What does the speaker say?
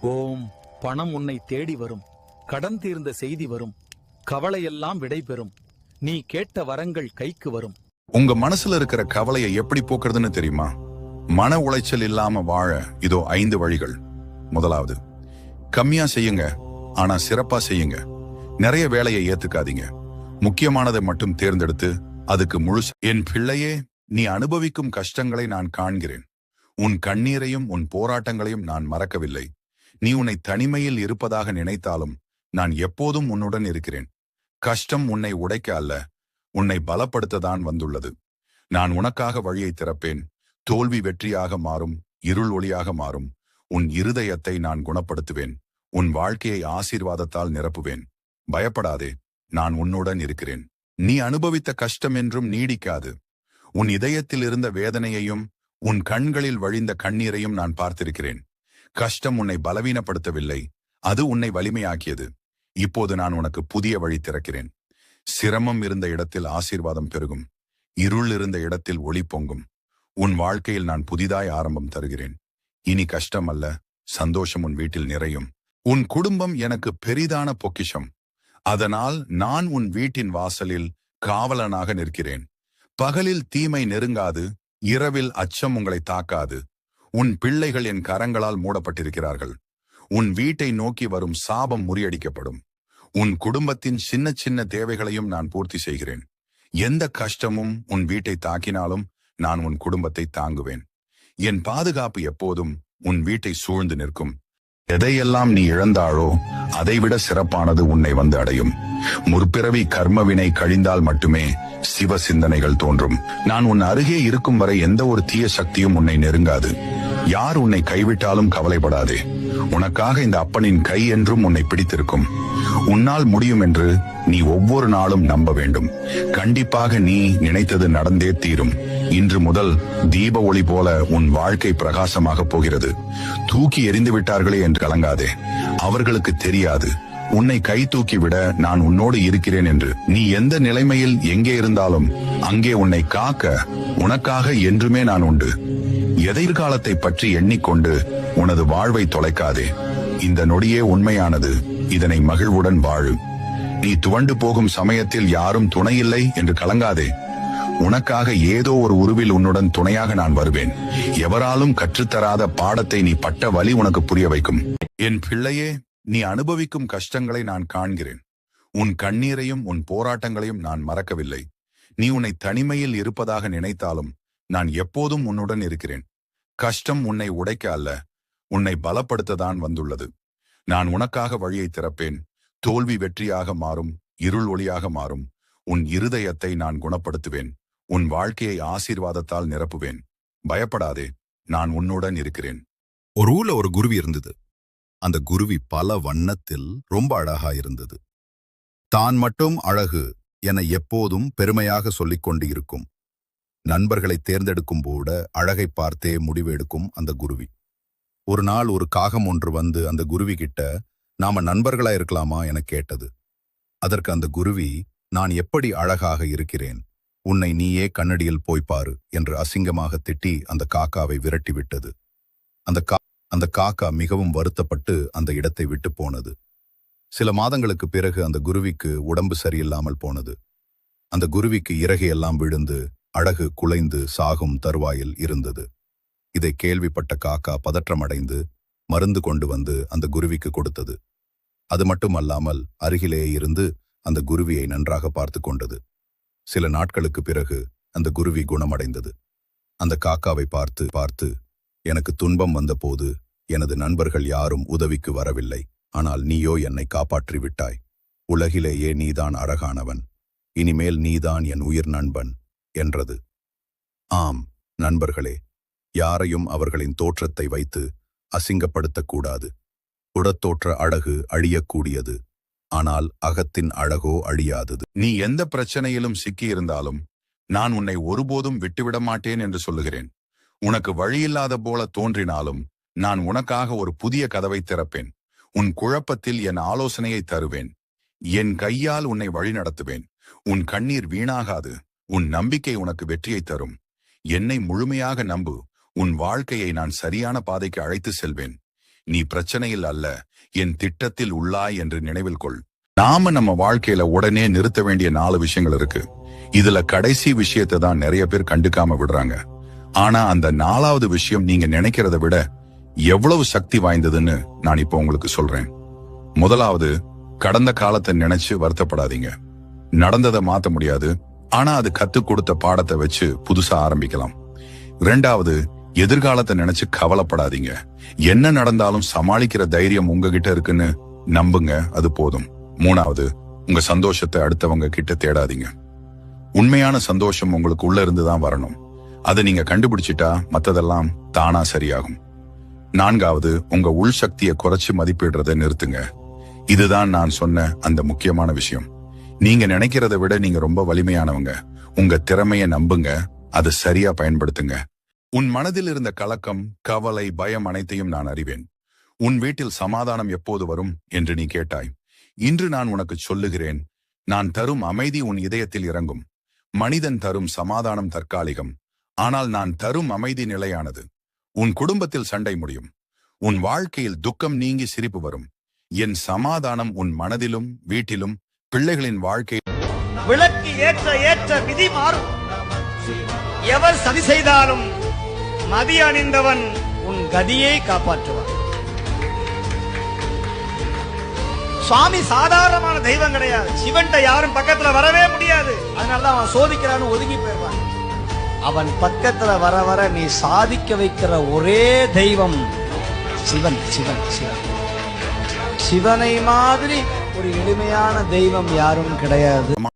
ஓம் பணம் உன்னை தேடி வரும். கடன் தீர்ந்த செய்தி வரும். கவலையெல்லாம் விடைபெறும். நீ கேட்ட வரங்கள் கைக்கு வரும். உங்க மனசுல இருக்கிற கவலையை எப்படி போக்குறதுன்னு தெரியுமா? மன உளைச்சல் இல்லாம வாழ இதோ ஐந்து வழிகள். முதலாவது கம்மியா செய்யுங்க ஆனா சிறப்பா செய்யுங்க. நிறைய வேலையை ஏத்துக்காதீங்க. முக்கியமானதை மட்டும் தேர்ந்தெடுத்து அதுக்கு முழுசு என் பிள்ளையே நீ அனுபவிக்கும் கஷ்டங்களை நான் காண்கிறேன். உன் கண்ணீரையும் உன் போராட்டங்களையும் நான் மறக்கவில்லை. நீ உன்னை தனிமையில் இருப்பதாக நினைத்தாலும் நான் எப்போதும் உன்னுடன் இருக்கிறேன். கஷ்டம் உன்னை உடைக்க அல்ல உன்னை பலப்படுத்ததான் வந்துள்ளது. நான் உனக்காக வழியை திறப்பேன். தோல்வி வெற்றியாக மாறும் இருள் ஒளியாக மாறும். உன் இருதயத்தை நான் குணப்படுத்துவேன். உன் வாழ்க்கையை ஆசீர்வாதத்தால் நிரப்புவேன். பயப்படாதே நான் உன்னுடன் இருக்கிறேன். நீ அனுபவித்த கஷ்டம் என்றும் நீடிக்காது. உன் இதயத்தில் இருந்த வேதனையையும் உன் கண்களில் வழிந்த கண்ணீரையும் நான் பார்த்திருக்கிறேன். கஷ்டம் உன்னை பலவீனப்படுத்தவில்லை. அது உன்னை வலிமையாக்கியது. இப்போது நான் உனக்கு புதிய வழி திறக்கிறேன். சிரமம் இருந்த இடத்தில் ஆசீர்வாதம் பெருகும். இருள் இருந்த இடத்தில் ஒளி பொங்கும். உன் வாழ்க்கையில் நான் புதிதாய் ஆரம்பம் தருகிறேன். இனி கஷ்டம் அல்ல சந்தோஷம் உன் வீட்டில் நிறையும். உன் குடும்பம் எனக்கு பெரிதான பொக்கிஷம். அதனால் நான் உன் வீட்டின் வாசலில் காவலனாக நிற்கிறேன். பகலில் தீமை நெருங்காது இரவில் அச்சம் உங்களை தாக்காது. உன் பிள்ளைகள் என் கரங்களால் மூடப்பட்டிருக்கிறார்கள். உன் வீட்டை நோக்கி வரும் சாபம் முறியடிக்கப்படும். உன் குடும்பத்தின் சின்ன சின்ன தேவைகளையும் நான் பூர்த்தி செய்கிறேன். எந்த கஷ்டமும் உன் வீட்டை தாக்கினாலும் நான் உன் குடும்பத்தை தாங்குவேன். என் பாதுகாப்பு எப்போதும் உன் வீட்டை சூழ்ந்து நிற்கும். எதையெல்லாம் நீ இழந்தாளோ அதைவிட சிறப்பானது உன்னை வந்து அடையும். முற்பிறவி கர்மவினை கழிந்தால் மட்டுமே சிவ சிந்தனைகள் தோன்றும். நான் உன் அருகே இருக்கும் வரை எந்த ஒரு தீய சக்தியும் உன்னை நெருங்காது. யார் உன்னை கைவிட்டாலும் கவலைப்படாதே. உனக்காக இந்த அப்பனின் கை என்றும் உன்னை பிடித்திருக்கும். உன்னால் முடியும் என்று நீ ஒவ்வொரு நாளும் நம்ப வேண்டும். கண்டிப்பாக நீ நினைத்தது நடந்தே தீரும். இன்று முதல் தீப ஒளி போல உன் வாழ்க்கை பிரகாசமாக போகிறது. தூக்கி எறிந்து விட்டார்களே என்று கலங்காதே. அவர்களுக்கு தெரியாது. உன்னை கை தூக்கி விட நான் உன்னோடு இருக்கிறேன் என்று. நீ எந்த நிலைமையில் எங்கே இருந்தாலும் அங்கே உன்னை காக்க உனக்காக என்றுமே நான் உண்டு. எதிர்காலத்தை பற்றி எண்ணிக்கொண்டு உனது வாழ்வை தொலைக்காதே. இந்த நொடியே உண்மையானது. இதனை மகிழ்வுடன் வாழு. நீ துவண்டு போகும் சமயத்தில் யாரும் துணையில்லை என்று கலங்காதே. உனக்காக ஏதோ ஒரு உருவில் உன்னுடன் துணையாக நான் வருவேன். எவராலும் கற்றுத்தராத பாடத்தை நீ பட்ட வழி உனக்கு புரிய வைக்கும். என் பிள்ளையே நீ அனுபவிக்கும் கஷ்டங்களை நான் காண்கிறேன். உன் கண்ணீரையும் உன் போராட்டங்களையும் நான் மறக்கவில்லை. நீ உன்னை தனிமையில் இருப்பதாக நினைத்தாலும் நான் எப்போதும் உன்னுடன் இருக்கிறேன். கஷ்டம் உன்னை உடைக்க அல்ல உன்னை பலப்படுத்ததான் வந்துள்ளது. நான் உனக்காக வழியை திறப்பேன். தோல்வி வெற்றியாக மாறும் இருள் ஒளியாக மாறும். உன் இருதயத்தை நான் குணப்படுத்துவேன். உன் வாழ்க்கையை ஆசீர்வாதத்தால் நிரப்புவேன். பயப்படாதே நான் உன்னுடன் இருக்கிறேன். ஒரு ஊர்ல ஒரு குருவி இருந்தது. அந்த குருவி பல வண்ணத்தில் ரொம்ப அழகா இருந்தது. தான் மட்டும் அழகு என எப்போதும் பெருமையாக சொல்லிக் கொண்டு இருக்கும் நண்பர்களை தேர்ந்தெடுக்கும் போட அழகை பார்த்தே முடிவு எடுக்கும் அந்த குருவி. ஒரு நாள் ஒரு காகம் ஒன்று வந்து அந்த குருவி கிட்ட நாம நண்பர்களா இருக்கலாமா? என கேட்டது. அதற்கு அந்த குருவி நான் எப்படி அழகாக இருக்கிறேன்? உன்னை நீயே கண்ணடியில் போய்ப்பாரு பாரு என்று அசிங்கமாக திட்டி அந்த காக்காவை விரட்டி விட்டது. அந்த கா அந்த காக்கா மிகவும் வருத்தப்பட்டு அந்த இடத்தை விட்டு போனது. சில மாதங்களுக்கு பிறகு அந்த குருவிக்கு உடம்பு சரியில்லாமல் போனது. அந்த குருவிக்கு இறகையெல்லாம் விழுந்து அழகு குலைந்து சாகும் தருவாயில் இருந்தது. இதை கேள்விப்பட்ட காக்கா பதற்றமடைந்து மருந்து கொண்டு வந்து அந்த குருவிக்கு கொடுத்தது. அது மட்டுமல்லாமல் அருகிலே இருந்து அந்த குருவியை நன்றாக பார்த்து கொண்டது. சில நாட்களுக்கு பிறகு அந்த குருவி குணமடைந்தது. அந்த காக்காவை பார்த்து பார்த்து எனக்கு துன்பம் வந்தபோது எனது நண்பர்கள் யாரும் உதவிக்கு வரவில்லை. ஆனால் நீயோ என்னை காப்பாற்றி விட்டாய். உலகிலேயே நீதான் அழகானவன். இனிமேல் நீதான் என் உயிர் நண்பன் என்றது. ஆம் நண்பர்களே யாரையும் அவர்களின் தோற்றத்தை வைத்து அசிங்கப்படுத்தக்கூடாது. உடத்தோற்ற அழகு அழியக்கூடியது. ஆனால் அகத்தின் அழகோ அழியாதது. நீ எந்த பிரச்சனையிலும் சிக்கியிருந்தாலும் நான் உன்னை ஒருபோதும் விட்டுவிட மாட்டேன் என்று சொல்லுகிறேன். உனக்கு வழியில்லாத போல தோன்றினாலும் நான் உனக்காக ஒரு புதிய கதவை திறப்பேன். உன் குழப்பத்தில் என் ஆலோசனையை தருவேன். என் கையால் உன்னை வழிநடத்துவேன் உன் கண்ணீர் வீணாகாது. உன் நம்பிக்கை உனக்கு வெற்றியை தரும். என்னை முழுமையாக நம்பு. உன் வாழ்க்கையை நான் சரியான பாதைக்கு அழைத்து செல்வேன். நீ பிரச்சனையில் அல்ல என் திட்டத்தில் உள்ளாய் என்று நினைவில் கொள். நாம நம்ம வாழ்க்கையில உடனே நிறுத்த வேண்டிய நாலு விஷயங்கள் இருக்கு. இதுல கடைசி விஷயத்தை தான் நிறைய பேர் கண்டுக்காம விடுறாங்க. ஆனா அந்த நாலாவது விஷயம் நீங்க நினைக்கிறத விட எவ்வளவு சக்தி வாய்ந்ததுன்னு நான் இப்போ உங்களுக்கு சொல்றேன். முதலாவது கடந்த காலத்தை நினைச்சு வருத்தப்படாதீங்க. நடந்ததை மாத்த முடியாது. ஆனா அது கத்துக் கொடுத்த பாடத்தை வச்சு புதுசா ஆரம்பிக்கலாம். ரெண்டாவது எதிர்காலத்தை நினைச்சு கவலைப்படாதீங்க. என்ன நடந்தாலும் சமாளிக்கிற தைரியம் உங்ககிட்ட இருக்குன்னு நம்புங்க அது போதும். மூணாவது உங்க சந்தோஷத்தை அடுத்தவங்க கிட்ட தேடாதீங்க. உண்மையான சந்தோஷம் உங்களுக்கு உள்ள இருந்து தான் வரணும். அதை நீங்க கண்டுபிடிச்சிட்டா மத்ததெல்லாம் தானா சரியாகும். நான்காவது உங்க உள் சக்தியை குறைச்சு மதிப்பிடுறதை நிறுத்துங்க. இதுதான் நான் சொன்ன அந்த முக்கியமான விஷயம். நீங்க நினைக்கிறத விட நீங்க ரொம்ப வலிமையானவங்க. உங்க திறமைய நம்புங்க அதை சரியா பயன்படுத்துங்க. உன் மனதில் இருந்த கலக்கம் கவலை பயம் அனைத்தையும் நான் அறிவேன். உன் வீட்டில் சமாதானம் எப்போது வரும் என்று நீ கேட்டாய். இன்று நான் உனக்கு சொல்லுகிறேன் நான் தரும் அமைதி உன் இதயத்தில் இறங்கும். மனிதன் தரும் சமாதானம் தற்காலிகம். ஆனால் நான் தரும் அமைதி நிலையானது. உன் குடும்பத்தில் சண்டை முடியும். உன் வாழ்க்கையில் துக்கம் நீங்கி சிரிப்பு வரும். என் சமாதானம் உன் மனதிலும் வீட்டிலும் பிள்ளைகளின் வாழ்க்கையில் விளக்கு ஏற்ற ஏற்ற விதி மாறும். எவர் சதி செய்தாலும் மதி அணிந்தவன் உன் கதியை காப்பாற்றுவான். சுவாமி சாதாரணமான தெய்வம் கிடையாது. சிவன்ட்ட யாரும் பக்கத்துல வரவே முடியாது. அதனால அவன் சோதிக்கிறான்னு ஒதுங்கி போயிடுவான். அவன் பக்கத்துல வர வர நீ சாதிக்க வைக்கிற ஒரே தெய்வம் சிவன் சிவன் சிவன். சிவனை மாதிரி ஒரு எளிமையான தெய்வம் யாரும் கிடையாது.